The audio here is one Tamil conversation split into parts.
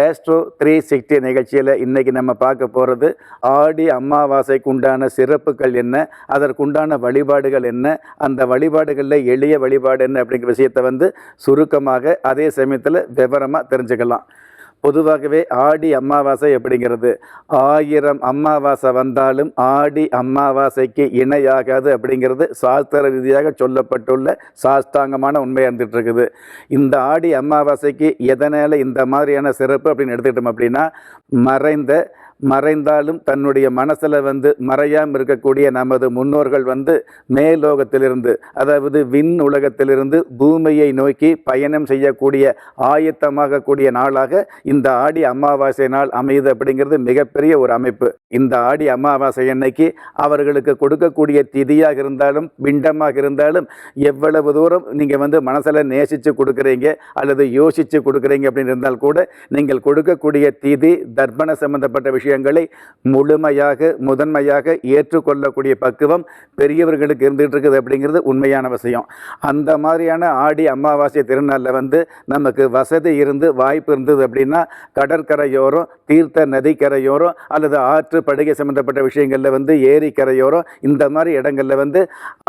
Astro three sixty நிகழ்ச்சியில் இன்றைக்கி நம்ம பார்க்க போகிறது ஆடி அமாவாசைக்கு உண்டான சிறப்புகள் என்ன அதற்குண்டான வழிபாடுகள் என்ன அந்த வழிபாடுகளில் எளிய வழிபாடு என்ன அப்படிங்கிற விஷயத்தை வந்து சுருக்கமாக அதே சமயத்தில் விவரமாக தெரிஞ்சுக்கலாம். பொதுவாகவே ஆடி அமாவாசை அப்படிங்கிறது ஆயிரம் அமாவாசை வந்தாலும் ஆடி அமாவாசைக்கு இணையாகாது அப்படிங்கிறது சாஸ்திர ரீதியாக சொல்லப்பட்டுள்ள சாஸ்தாங்கமான உண்மையாக இருந்துகிட்டு இருக்குது இந்த ஆடி அமாவாசைக்கு எதனால் இந்த மாதிரியான சிறப்பு அப்படின்னு எடுத்துக்கிட்டோம் அப்படின்னா மறைந்த மறைந்தாலும் தன்னுடைய மனசில் வந்து மறையாமல் இருக்கக்கூடிய நமது முன்னோர்கள் வந்து மேலோகத்திலிருந்து அதாவது விண் உலகத்திலிருந்து பூமியை நோக்கி பயணம் செய்யக்கூடிய ஆயத்தமாகக்கூடிய நாளாக இந்த ஆடி அமாவாசை நாள் அமையுது அப்படிங்கிறது மிகப்பெரிய ஒரு அமைப்பு. இந்த ஆடி அமாவாசை அன்னைக்கு அவர்களுக்கு கொடுக்கக்கூடிய திதியாக இருந்தாலும் பிண்டமாக இருந்தாலும் எவ்வளவு தூரம் நீங்கள் வந்து மனசில் நேசித்து கொடுக்குறீங்க அல்லது யோசித்து கொடுக்குறீங்க அப்படின்னு இருந்தால் கூட நீங்கள் கொடுக்கக்கூடிய திதி தர்ப்பண சம்பந்தப்பட்ட விஷயங்களை முழுமையாக முதன்மையாக ஏற்றுக்கொள்ளக்கூடிய பக்குவம் பெரியவர்களுக்கு இருந்துகிட்டு இருக்குது அப்படிங்கிறது உண்மையான விஷயம். அந்த மாதிரியான ஆடி அமாவாசை திருநாளில் வந்து நமக்கு வசதி இருந்து வாய்ப்பு இருந்தது அப்படின்னா கடற்கரையோரம் தீர்த்த நதிக்கரையோரம் அல்லது ஆற்று படுகை சம்பந்தப்பட்ட விஷயங்களில் வந்து ஏரிக்கரையோரம் இந்த மாதிரி இடங்களில் வந்து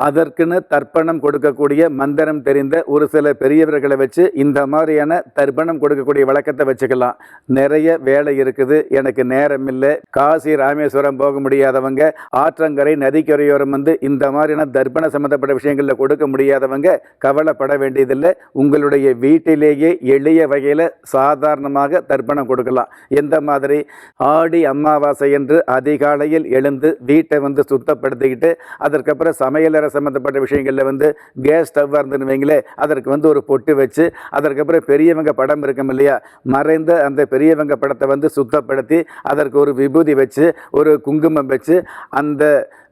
அதற்குன்னு தர்ப்பணம் கொடுக்கக்கூடிய மந்திரம் தெரிந்த ஒரு சில பெரியவர்களை வச்சு இந்த மாதிரியான தர்ப்பணம் கொடுக்கக்கூடிய வழக்கத்தை வச்சுக்கலாம். நிறைய வேலை இருக்குது. எனக்கு நேரம் இல்லை. காசி ராமேஸ்வரம் போக முடியாதவங்க ஆற்றங்கரை நதிக்கரையோரம் வந்து இந்த மாதிரியான தர்ப்பண சம்பந்தப்பட்ட விஷயங்களில் கொடுக்க முடியாதவங்க கவலைப்பட வேண்டியதில்லை. உங்களுடைய வீட்டிலேயே எளிய வகையில் சாதாரணமாக தர்ப்பணம் கொடுக்கலாம். எந்த மாதிரி? ஆடி அமாவாசை என்று அதிகாலையில் எழுந்து வீட்டை வந்து சுத்தப்படுத்திக்கிட்டு அதற்கப்புறம் சமையலறை சம்மந்தப்பட்ட விஷயங்களில் வந்து கேஸ் ஸ்டவ்வாக இருந்துன்னு வைங்களே அதற்கு வந்து ஒரு பொட்டு வச்சு அதற்கப்புறம் பெரியவங்க படம் இருக்கும் இல்லையா மறைந்த அந்த பெரியவங்க படத்தை வந்து சுத்தப்படுத்தி அதற்கு ஒரு விபூதி வச்சு ஒரு குங்குமம் வச்சு அந்த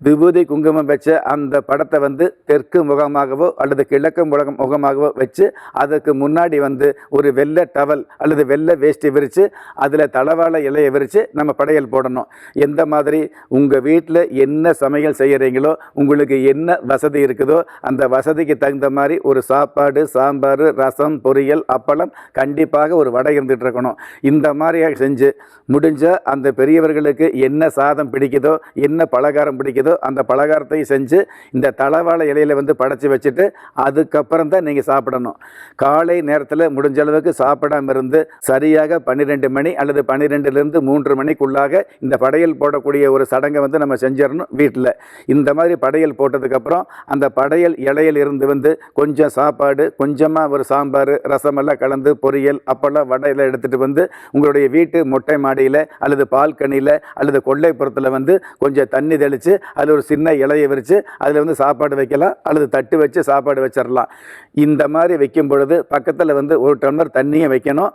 விபூதி குங்குமம் வச்ச அந்த படத்தை வந்து தெற்கு முகமாகவோ அல்லது கிழக்கு முகம் முகமாகவோ வச்சு அதுக்கு முன்னாடி வந்து ஒரு வெள்ளை டவல் அல்லது வெள்ளை வேஷ்டி விரித்து அதில் தளவாழ இலையை விரித்து நம்ம படையல் போடணும். எந்த மாதிரி உங்கள் வீட்டில் என்ன சமையல் செய்கிறீங்களோ உங்களுக்கு என்ன வசதி இருக்குதோ அந்த வசதிக்கு தகுந்த மாதிரி ஒரு சாப்பாடு சாம்பார் ரசம் பொரியல் அப்பளம் கண்டிப்பாக ஒரு வடை இருந்துகிட்டு இருக்கணும். இந்த மாதிரியாக செஞ்சு முடிஞ்சால் அந்த பெரியவர்களுக்கு என்ன சாதம் பிடிக்குதோ என்ன பலகாரம் பிடிக்குதோ அந்த பலகாரத்தையும் செஞ்சு இந்த தளவாழை இலையில் வந்து படைச்சி வச்சுட்டு அதுக்கப்புறம் தான் நீங்கள் சாப்பிடணும். காலை நேரத்தில் முடிஞ்ச அளவுக்கு சாப்பிடாம இருந்து சரியாக பன்னிரெண்டு மணி அல்லது பன்னிரெண்டுலேருந்து மூன்று மணிக்குள்ளாக இந்த படையல் போடக்கூடிய ஒரு சடங்கை வந்து நம்ம செஞ்சிடணும் வீட்டில் இந்த மாதிரி படையல் போட்டதுக்கப்புறம் அந்த படையல் இலையில் இருந்து வந்து கொஞ்சம் சாப்பாடு கொஞ்சமாக ஒரு சாம்பார் ரசமெல்லாம் கலந்து பொரியல் அப்பெல்லாம் வடையில் எடுத்துகிட்டு வந்து உங்களுடைய வீட்டு மொட்டை மாடியில் அல்லது பால்கனியில் அல்லது கொள்ளைப்புறத்தில் வந்து கொஞ்சம் தண்ணி தெளித்து அதில் ஒரு சின்ன இலையை விரித்து அதில் வந்து சாப்பாடு வைக்கலாம். அல்லது தட்டு வச்சு சாப்பாடு வச்சிடலாம் இந்த மாதிரி வைக்கும் பொழுது பக்கத்தில் வந்து ஒரு டம்ளர் தண்ணியை வைக்கணும்.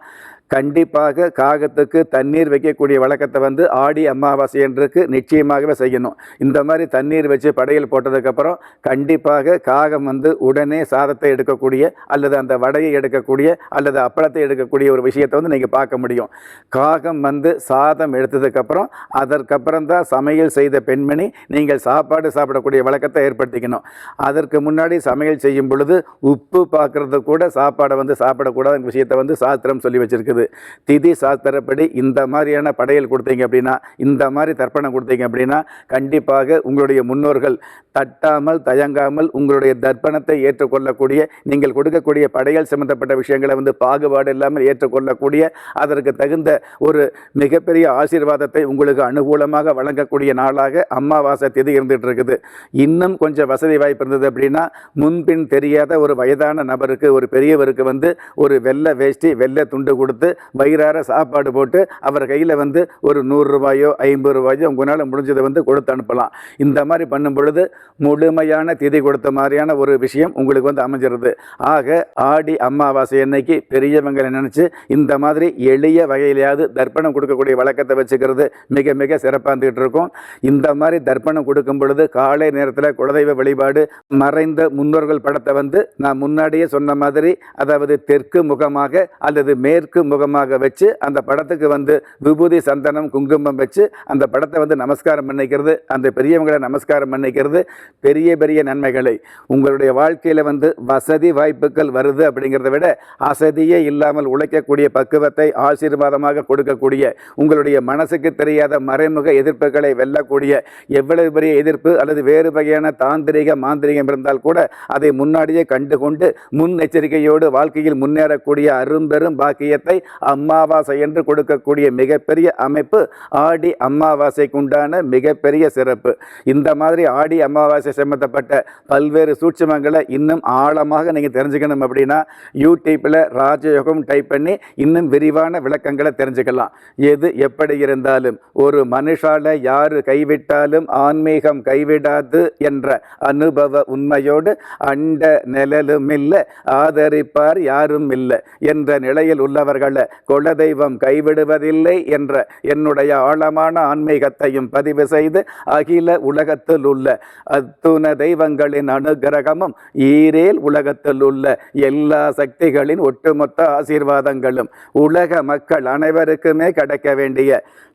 கண்டிப்பாக காகத்துக்கு தண்ணீர் வைக்கக்கூடிய வழக்கத்தை வந்து ஆடி அமாவாசை என்றுக்கு நிச்சயமாகவே செய்யணும். இந்த மாதிரி தண்ணீர் வச்சு படையல் போட்டதுக்கப்புறம் கண்டிப்பாக காகம் வந்து உடனே சாதத்தை எடுக்கக்கூடிய அல்லது அந்த வடையை எடுக்கக்கூடிய அல்லது அப்பளத்தை எடுக்கக்கூடிய ஒரு விஷயத்தை வந்து நீங்கள் பார்க்க முடியும். காகம் வந்து சாதம் எடுத்ததுக்கப்புறம் அதற்கப்புறம் தான் சமையல் செய்த பெண்மணி நீங்கள் சாப்பாடு சாப்பிடக்கூடிய வழக்கத்தை ஏற்படுத்திக்கணும். அதற்கு முன்னாடி சமையல் செய்யும் பொழுது உப்பு பார்க்குறது கூட சாப்பாடை வந்து சாப்பிடக்கூடாத விஷயத்தை வந்து சாஸ்திரம் சொல்லி வச்சுருக்குது. இருக்குது. திதி சாஸ்திரப்படி இந்த மாதிரியான படையல் கொடுத்தீங்க அப்படின்னா இந்த மாதிரி தர்ப்பணம் கொடுத்தீங்க அப்படின்னா கண்டிப்பாக உங்களுடைய முன்னோர்கள் தட்டாமல் தயங்காமல் உங்களுடைய தர்ப்பணத்தை ஏற்றுக்கொள்ளக்கூடிய நீங்கள் கொடுக்கக்கூடிய படையல் சம்பந்தப்பட்ட விஷயங்களை வந்து பாகுபாடு இல்லாமல் ஏற்றுக்கொள்ளக்கூடிய அதற்கு தகுந்த ஒரு மிகப்பெரிய ஆசீர்வாதத்தை உங்களுக்கு அனுகூலமாக வழங்கக்கூடிய நாளாக அமாவாசை திதி இருந்துகிட்டு இருக்குது இன்னும் கொஞ்சம் வசதி வாய்ப்பு இருந்தது அப்படின்னா முன்பின் தெரியாத ஒரு வயதான நபருக்கு ஒரு பெரியவருக்கு வந்து ஒரு வெள்ளை வேஷ்டி வெள்ளை துண்டு கொடுத்து கொடுத்து வயிறார சாப்பாடு போட்டு அவர் கையில் வந்து ஒரு நூறுரூவாயோ ஐம்பது ரூபாயோ உங்களால் முடிஞ்சதை வந்து கொடுத்து அனுப்பலாம். இந்த மாதிரி பண்ணும் பொழுது முழுமையான திதி கொடுத்த மாதிரியான ஒரு விஷயம் உங்களுக்கு வந்து அமைஞ்சிருது. ஆக ஆடி அமாவாசை அன்னைக்கு பெரியவங்களை நினச்சி இந்த மாதிரி எளிய வகையிலையாவது தர்ப்பணம் கொடுக்கக்கூடிய வழக்கத்தை வச்சுக்கிறது மிக மிக சிறப்பாக இருந்துகிட்டு இருக்கும். இந்த மாதிரி தர்ப்பணம் கொடுக்கும் பொழுது காலை நேரத்தில் குலதெய்வ வழிபாடு மறைந்த முன்னோர்கள் படத்தை வந்து நான் முன்னாடியே சொன்ன மாதிரி அதாவது தெற்கு முகமாக அல்லது மேற்கு முகமாக வச்சு அந்த படத்துக்கு வந்து விபூதி சந்தனம் குங்குமம் வச்சு அந்த படத்தை வந்து நமஸ்காரம் பண்ணிக்கிறது அந்த பெரியவங்களை நமஸ்காரம் பண்ணிக்கிறது பெரிய பெரிய நன்மைகளை. உங்களுடைய வாழ்க்கையில் வந்து வசதி வாய்ப்புகள் வருது அப்படிங்கிறத விட அசதியே இல்லாமல் உழைக்கக்கூடிய பக்குவத்தை ஆசீர்வாதமாக கொடுக்கக்கூடிய உங்களுடைய மனசுக்கு தெரியாத மறைமுக எதிர்ப்புகளை வெல்லக்கூடிய எவ்வளவு பெரிய எதிர்ப்பு அல்லது வேறு வகையான தாந்திரிக மாந்திரிகம் இருந்தால் கூட அதை முன்னாடியே கண்டுகொண்டு முன்னெச்சரிக்கையோடு வாழ்க்கையில் முன்னேறக்கூடிய அரும்பெரும் பாக்கியத்தை அமாவாசை என்று கொடுக்கக்கூடிய மிகப்பெரிய அமைப்பு ஆடி அமாவாசைக்கு உண்டான மிகப்பெரிய சிறப்பு. இந்த மாதிரி ஆடி அமாவாசை சம்பந்தப்பட்ட பல்வேறு சூட்சமங்களை இன்னும் ஆழமாக நீங்கள் தெரிஞ்சுக்கணும் அப்படின்னா யூடியூப்பில் ராஜயோகம் டைப் பண்ணி இன்னும் விரிவான விளக்கங்களை தெரிஞ்சுக்கலாம். எது எப்படி இருந்தாலும் ஒரு மனுஷால யார் கைவிட்டாலும் ஆன்மீகம் கைவிடாது என்ற அனுபவ உண்மையோடு அண்ட நிழலும் இல்லை ஆதரிப்பார் யாரும் இல்லை என்ற நிலையில் உள்ளவர்கள் குலதெய்வம் கைவிடுவதில்லை என்ற என்னுடைய ஆழமான ஆன்மீகத்தையும் பதிவு செய்து அகில உலகத்தில் உள்ள அத்துண தெய்வங்களின் அனுகிரகமும் ஈரேல் உலகத்தில் உள்ள எல்லா சக்திகளின் ஒட்டுமொத்த ஆசீர்வாதங்களும் உலக மக்கள் அனைவருக்குமே கிடைக்க வேண்டிய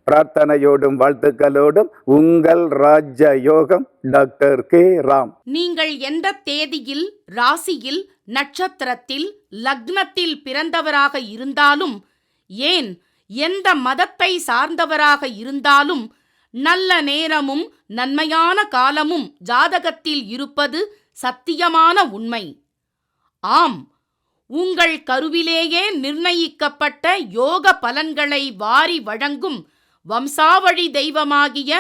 பிரார்த்தனையோடும் வாழ்த்துக்களோடும் உங்கள் ராஜ யோகம் டாக்டர் கே. ராம். நீங்கள் எந்த தேதியில் ராசியில் நட்சத்திரத்தில் லக்னத்தில் பிறந்தவராக இருந்தாலும் ஏன் எந்த மதத்தை சார்ந்தவராக இருந்தாலும் நல்ல நேரமும் நன்மையான காலமும் ஜாதகத்தில் இருப்பது சத்தியமான உண்மை. ஆம் உங்கள் கருவிலேயே நிர்ணயிக்கப்பட்ட யோக பலன்களை வாரி வழங்கும் வம்சாவழி தெய்வமாகிய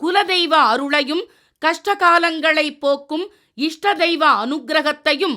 குலதெய்வ அருளையும் கஷ்டகாலங்களை போக்கும் இஷ்ட தெய்வ அனுக்கிரகத்தையும்